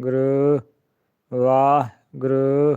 ਗੁਰੂ ਵਾਹਿਗੁਰੂ।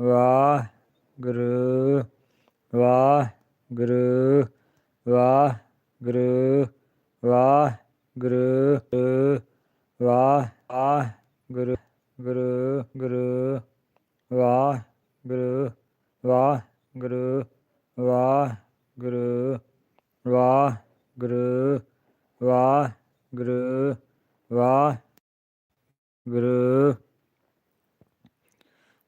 ਵਾਹ ਗੁਰੂ ਵਾਹ ਗੁਰੂ ਵਾਹ ਗੁਰੂ ਵਾਹ ਗੁਰੂ ਵਾਹ ਆ ਗੁਰੂ ਗੁਰੂ ਗੁਰੂ ਵਾਹ ਗੁਰੂ ਵਾਹ ਗੁਰੂ ਵਾਹ ਗੁਰੂ ਵਾਹ ਗੁਰੂ ਵਾਹ ਗੁਰੂ ਵਾਹ ਗੁਰੂ